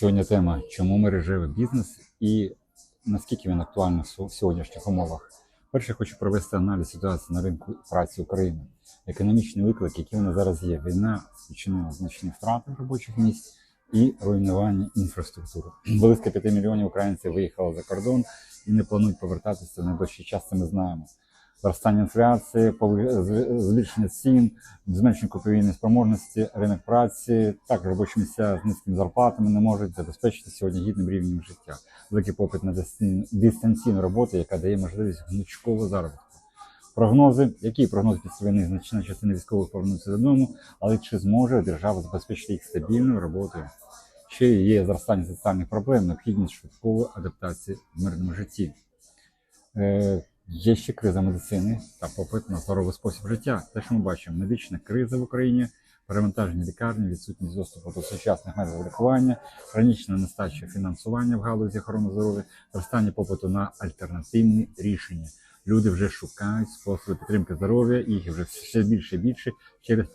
Сьогодні тема, чому мережевий бізнес і наскільки він актуальний в сьогоднішніх умовах. Перше, хочу провести аналіз ситуації на ринку праці України. Економічні виклики, які вони зараз є. Війна спричинила значні втрати робочих місць і руйнування інфраструктури. Близько 5 мільйонів українців виїхали за кордон і не планують повертатися в найближчий час. Це ми знаємо. Зростання інфляції, збільшення цін, зменшення купівельної спроможності, ринок праці, також робочі місця з низькими зарплатами не можуть забезпечити сьогодні гідним рівнем життя. Великий попит на дистанційну роботу, яка дає можливість гнучкового заробітку. Прогнози, які прогнози війни значна частина військових повернуться додому, але чи зможе держава забезпечити їх стабільною роботою? Ще є зростання соціальних проблем, необхідність швидкої адаптації в мирному житті. Є ще криза медицини та попит на здоровий спосіб життя. Те, що ми бачимо, медична криза в Україні, перевантажені лікарні, відсутність доступу до сучасних методів лікування, хронічна нестача фінансування в галузі охорони здоров'я, зростання попиту на альтернативні рішення. Люди вже шукають способи підтримки здоров'я, їх вже все більше і більше через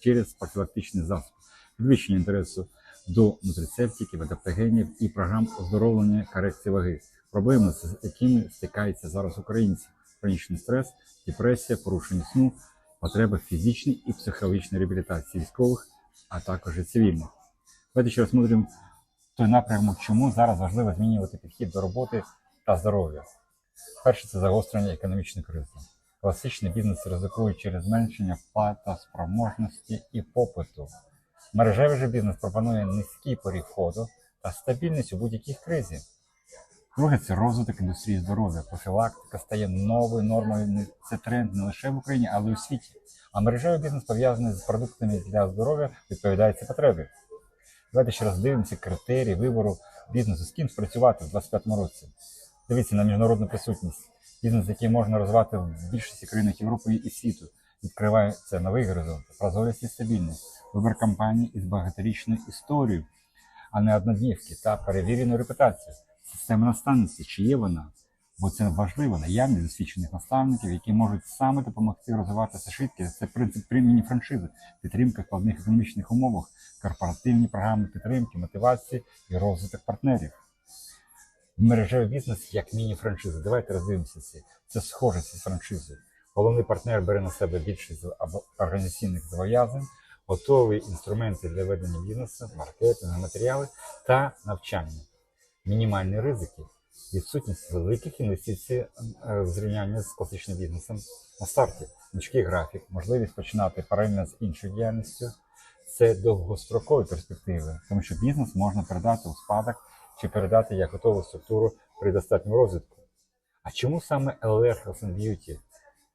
через профілактичний засіб, підвищення інтересу до нутрицептиків, адаптогенів і програм оздоровлення корекції ваги. Проблеми, з якими стикаються зараз українці: хронічний стрес, депресія, порушення сну, потреба фізичної і психологічної реабілітації військових, а також і цивільних. Давайте ще розглянемо той напрямок, чому зараз важливо змінювати підхід до роботи та здоров'я. Перше це загострення економічної кризи. Класичний бізнес ризикує через зменшення платоспроможності і попиту. Мережевий же бізнес пропонує низький поріг входу та стабільність у будь-якій кризі. Друге це розвиток індустрії здоров'я. Профілактика стає новою нормою. Це тренд не лише в Україні, але й у світі. А мережевий бізнес пов'язаний з продуктами для здоров'я відповідає цій потребі. Давайте ще раз дивимося критерії вибору бізнесу, з ким спрацювати в 2025 році. Дивіться на міжнародну присутність. Бізнес, який можна розвивати в більшості країнах Європи і світу, відкриває це новий горизонт, прозорість і стабільність, вибір компаній із багаторічною історією, а не одноднівки та перевірену репутацію. Система наставництва, чи є вона? Бо це важливо, наявність досвідчених наставників, які можуть саме допомогти розвиватися швидко. Це принцип приміні франшизи, підтримка в складних економічних умовах, корпоративні програми підтримки, мотивації і розвиток партнерів. Мережевий бізнес як міні-франшиза. Давайте роздивимося це. Це схожість із франшизою. Головний партнер бере на себе більшість організаційних зобов'язань, готові інструменти для ведення бізнесу, маркетинг, матеріали та навчання. Мінімальні ризики, відсутність великих інвестицій е, в зрівнянні з класичним бізнесом на старті, гнучкий графік, можливість починати паралельно з іншою діяльністю. Це довгострокові перспективи, тому що бізнес можна передати у спадок чи передати як готову структуру при достатньому розвитку. А чому саме LR Health and Beauty?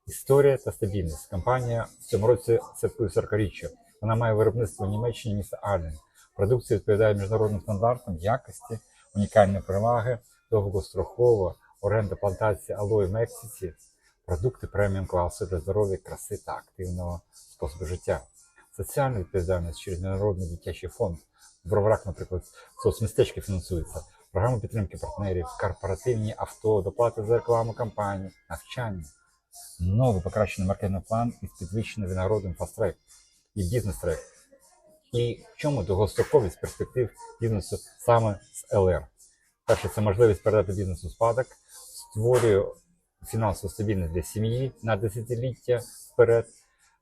Історія та стабільність. Компанія в цьому році святкує 40-річчя. Вона має виробництво в Німеччині міста Арлен. Продукція відповідає міжнародним стандартам якості, унікальні переваги, довгострокова оренда плантації алої в Мексиці, продукти преміум класу для здоров'я, краси та активного способу життя. Соціальна відповідальність через міжнародний дитячий фонд. В Броварах, наприклад, соцмістечки фінансуються, програми підтримки партнерів, корпоративні авто, доплати за рекламу кампанії, навчання, новий покращений маркетинг план із підвищеною винагородом фаст-трек і бізнес-трек. І в чому довгостроковість перспектив бізнесу саме з ЛР? Перше, це можливість передати бізнесу спадок, створює фінансову стабільність для сім'ї на десятиліття вперед,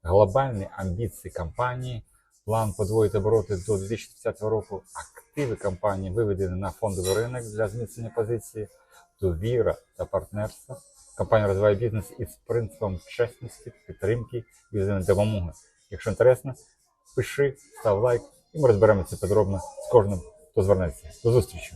глобальні амбіції компанії, план подвоїти обороти до 2030 року, активи компанії виведені на фондовий ринок для зміцнення позиції, довіра та партнерство. Компанія розвиває бізнес із принципом чесності, підтримки і взаємодопомоги. Якщо інтересно, пиши, став лайк, і ми розберемося подробно з кожним, хто звернеться. До зустрічі!